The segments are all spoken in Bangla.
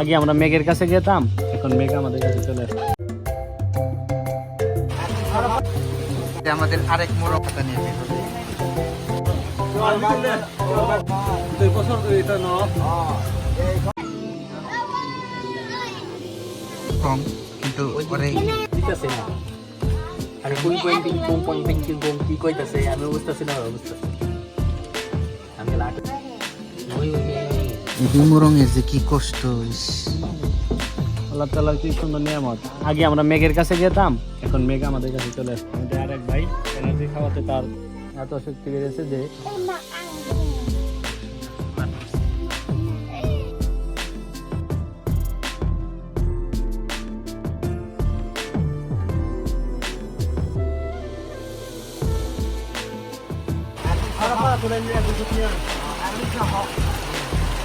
আগে আমরা মেঘের কাছে যেতাম এখন মেঘ আমাদের কাছে চলে আসছে। আমাদের আরেক কথা নিয়ে বের হবে। কম কিন্তু পরে দিতাছে না। আরে কুই কুই পিং পং পং পিং পিং পং কি কইতাছে আমি বুঝতাছি না বুঝতাছি। আমি লাট ওই ওই এই মোরঙের যে কি কষ্ট। আল্লাহ তালার কি সুন্দর নিয়ামত। আগে আমরা মেঘের কাছে যেতাম এখন মেঘ আমাদের কাছে চলে আসছে। আমাদের এক ভাই এনার্জি খাওয়াতে তার এত শক্তি বেড়েছে যে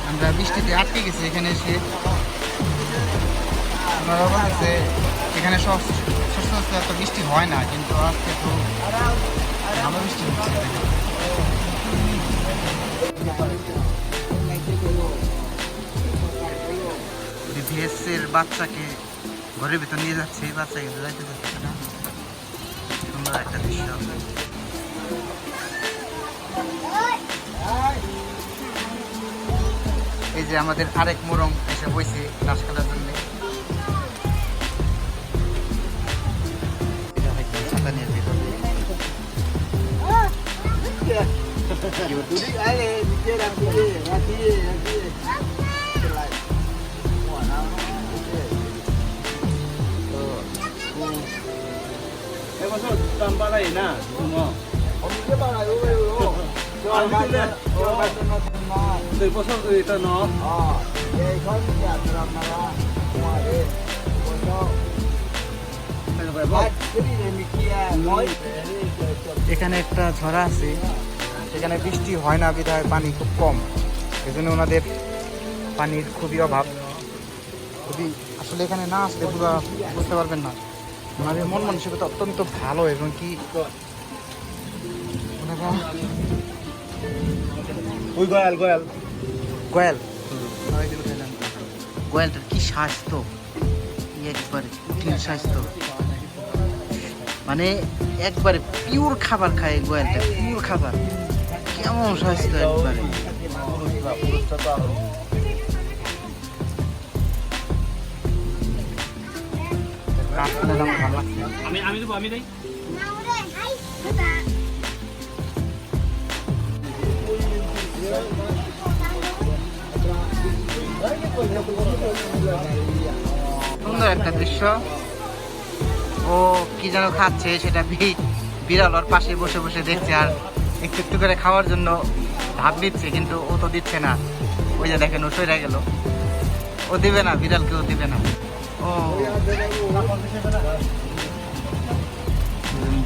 আমরা বৃষ্টিতে আটকে গেছি, এখানে এসে আপনারা এখানে এত বৃষ্টি হয় না, কিন্তু আজকে তো ভালো বৃষ্টি হচ্ছে। ভিএসের বাচ্চাকে ঘরের ভিতর নিয়ে যাচ্ছে, এই বাচ্চা কিন্তু যাইতে যাচ্ছে না। সুন্দর একটা দৃশ্য। যে আমাদের আরেক মোরং এসে বইছে ঘাস খেলার জন্য। এবছর দাম বাড়াই না এখানে একটা ঝরা আছে। সেখানে বৃষ্টি হয় না, বিধায় পানি খুব কম। এজন্য ওনাদের পানির খুবই অভাব। খুবই আসলে এখানে না আসলে পুরো বুঝতে পারবেন না। ওনাদের মন মানসিকতা অত্যন্ত ভালো এবং কি ওনারা ওই গয়াল গয়াল। গোয়াল? গোয়ালটার কি স্বাস্থ্য? কি একবারে কঠিন স্বাস্থ্য। মানে একবারে পিওর খাবার খায় গোয়ালটা পিওর খাবার। কেমন স্বাস্থ্য একবারে। আমি আমি দেবো আমি দেই। সুন্দর একটা দৃশ্য। ও কি যেন খাচ্ছে সেটা বিড়াল ওর পাশে বসে বসে দেখছে আর একটু একটু করে খাওয়ার জন্য ভাব দিচ্ছে কিন্তু ও তো দিচ্ছে না। ওই যে দেখেন, ও সরে গেল। ও দিবে না, বিড়ালকে ও দিবে না। ও।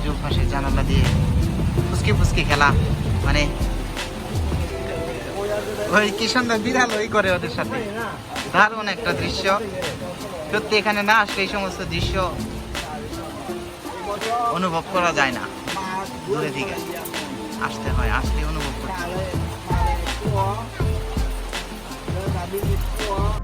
চোখ জানালা দিয়ে ফুসকি ফুসকি খেলা। মানে ওই কি সুন্দর বিড়াল ওই করে ওদের সাথে। দারুণ একটা দৃশ্য। সত্যি এখানে না আসলে এই সমস্ত দৃশ্য অনুভব করা যায় না। দূরে দিকে আসতে হয় আসলে অনুভব করতে